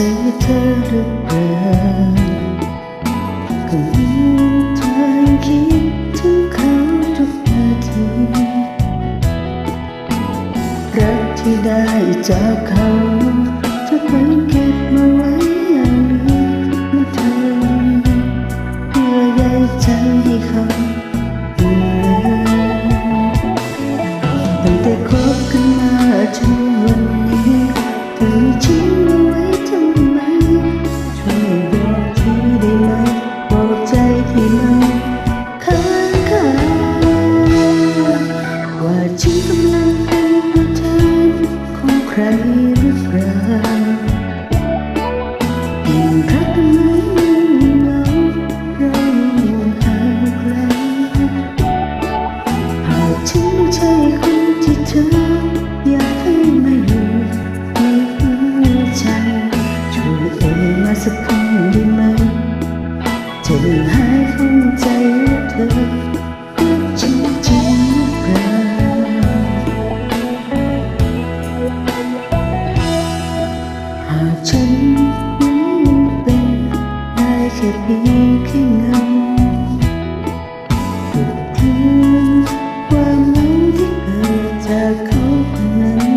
ใจเธอหรือเปล่าก็มีทางคิดถึงเขาทุกนาทีรักที่ได้จากเขา อีกครึ่ความหลังที่เกิดจากเขาคนนั้น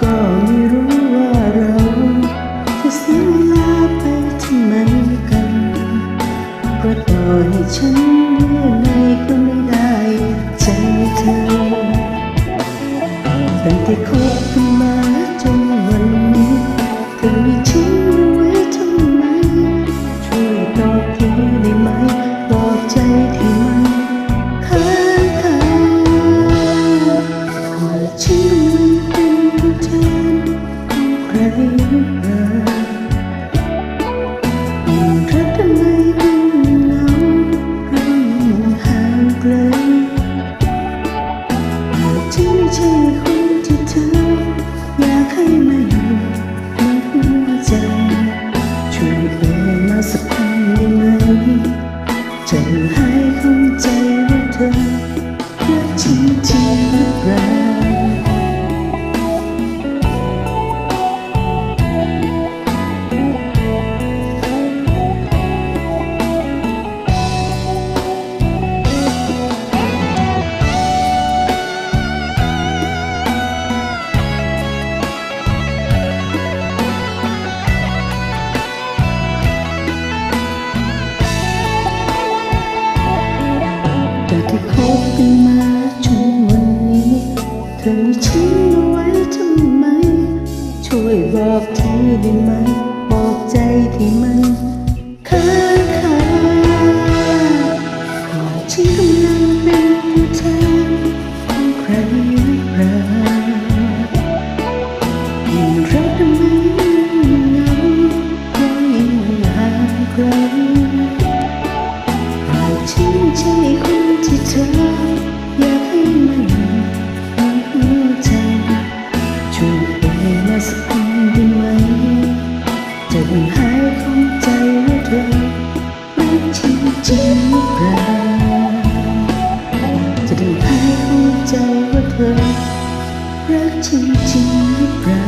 ก็ไม่รู้ว่าเราจะเสียเวลาไปทำไมกันเพรล่อใฉันเรียนใก็ไม่ได้ใจเธอแต่คน ฉันไม่ใช่คนที่เธออยากให้มาอยู่ในหัวใจ ช่วยเอ่มาสักคำได้ไหมเธ แต่ที่คบกันมาจนวันนี้เธอมีฉันเอาไว้ทำไม ช่วยบอกทีได้ไหม บอกใจที่มันค้า จริงๆหรือเปล่า